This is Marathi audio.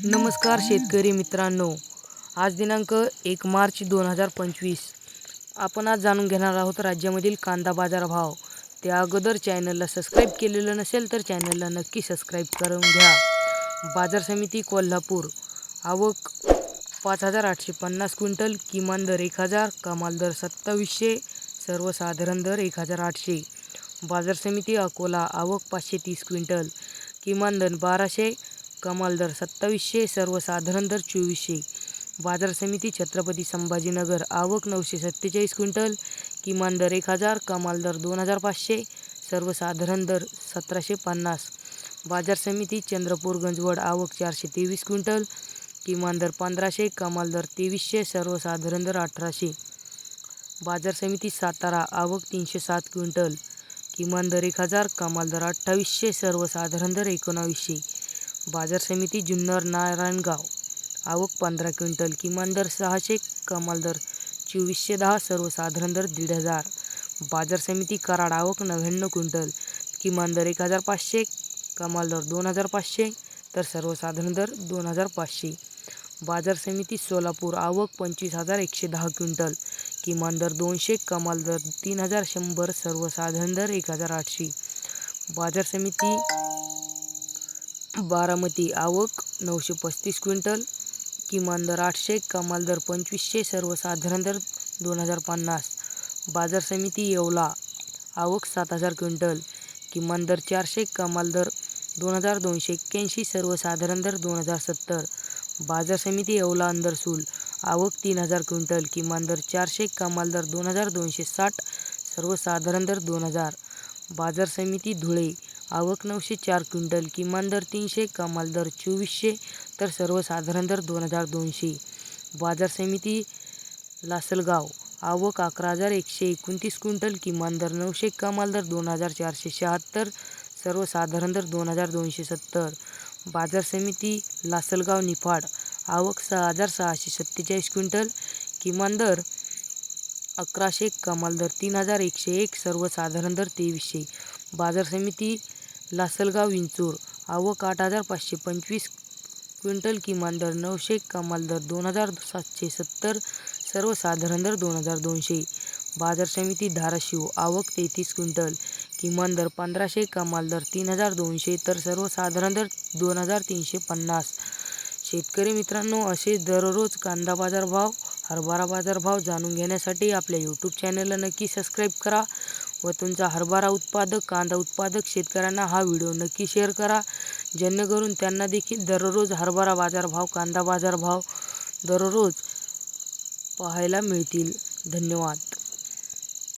नमस्कार शेतकरी मित्रांनो. आज दिनांक एक मार्च दोन हजार पंचवीस. आपण आज जाणून घेणार आहोत राज्यामधील कांदा बाजार भाव. त्या अगोदर चॅनलला सबस्क्राईब केलेलं नसेल तर चॅनलला नक्की सबस्क्राईब करून घ्या. बाजार समिती कोल्हापूर. आवक पाच हजार आठशे पन्नास क्विंटल किमान दर एक हजार कमाल दर सत्तावीसशे सर्वसाधारण दर एक हजार आठशे. बाजार समिती अकोला आवक पाचशे तीस क्विंटल किमान दर बाराशे कमाल दर सत्तावीसशे सर्वसाधारण दर चोवीसशे. बाजार समिती छत्रपती संभाजीनगर आवक नऊशे सत्तेचाळीस क्विंटल किमान दर एक हजार कमाल दर दोन हजार पाचशे सर्वसाधारण दर सतराशे पन्नास. बाजार समिती चंद्रपूर गंजवड आवक चारशे तेवीस क्विंटल किमान दर पंधराशे कमाल दर तेवीसशे सर्वसाधारण दर अठराशे. बाजार समिती सातारा आवक तीनशे सात क्विंटल किमान दर एक हजार कमाल दर अठ्ठावीसशे सर्वसाधारण दर एकोणावीसशे. बाजार समिती जुन्नर नारायणगाव. आवक पंधरा क्विंटल किमान दर सहाशे कमाल दर चोवीसशे दहा सर्वसाधारण दर दीड हजार. बाजार समिती कराड आवक नव्याण्णव क्विंटल किमान दर एक हजार पाचशे कमाल दर दोन हजार पाचशे तर सर्वसाधारण दर दोन हजार पाचशे. बाजार समिती सोलापूर आवक पंचवीस हजार एकशे दहा क्विंटल किमान दर दोनशे कमाल दर तीन हजार शंभर सर्वसाधारण दर एक हजार आठशे. बाजार समिती बारामती आवक नऊशे पस्तीस क्विंटल किमान दर आठशे कमाल दर पंचवीसशे सर्वसाधारण दर दोन हजार पन्नास. बाजार समिती येवला आवक सात हजार क्विंटल किमान दर चारशे कमाल दर दोन हजार दोनशे एक्क्याऐंशी सर्वसाधारण दर दोन हजार सत्तर. बाजार समिती येवला अंदरसूल आवक तीन हजार क्विंटल किमान दर चारशे कमाल दर दोन हजार दोनशे साठ सर्वसाधारण दर दोन हजार. बाजार समिती धुळे आवक नऊशे चार क्विंटल किमान दर तीनशे कमाल दर चोवीसशे तर सर्वसाधारण दर दोन हजार दोनशे. बाजार समिती लासलगाव. आवक अकरा हजार एकशे एकोणतीस क्विंटल किमान दर नऊशे कमाल दर दोन हजार चारशे शहात्तर सर्वसाधारण दर दोन हजार दोनशे सत्तर. बाजार समिती लासलगाव निफाड. आवक सहा हजार सहाशे सत्तेचाळीस क्विंटल किमान दर अकराशे कमाल दर तीन हजार एकशे एक सर्वसाधारण दर तेवीसशे. बाजार समिती लासलगाव विंचूर आवक आठ हजार पाचशे पंचवीस क्विंटल किमान दर नऊशे कमाल दर दोन हजार सातशे सत्तर सर्वसाधारण दर दोन हजार दोनशे. बाजार समिती धाराशिव आवक तेहतीस क्विंटल. किमान दर पंधराशे कमाल दर तीन हजार दोनशे तर सर्वसाधारण दर दोन हजार तीनशे पन्नास. शेतकरी मित्रांनो असे दररोज कांदा बाजार भाव हरभरा बाजार भाव जाणून घेण्यासाठी आपल्या यूट्यूब चॅनलला नक्की सबस्क्राईब करा. व तुमचा हरभरा उत्पादक कांदा उत्पादक शेतकऱ्यांना हा व्हिडिओ नक्की शेअर करा. जेणेकरून त्यांना देखील दररोज हरभरा बाजारभाव कांदा बाजारभाव दररोज पाहायला मिळतील. धन्यवाद.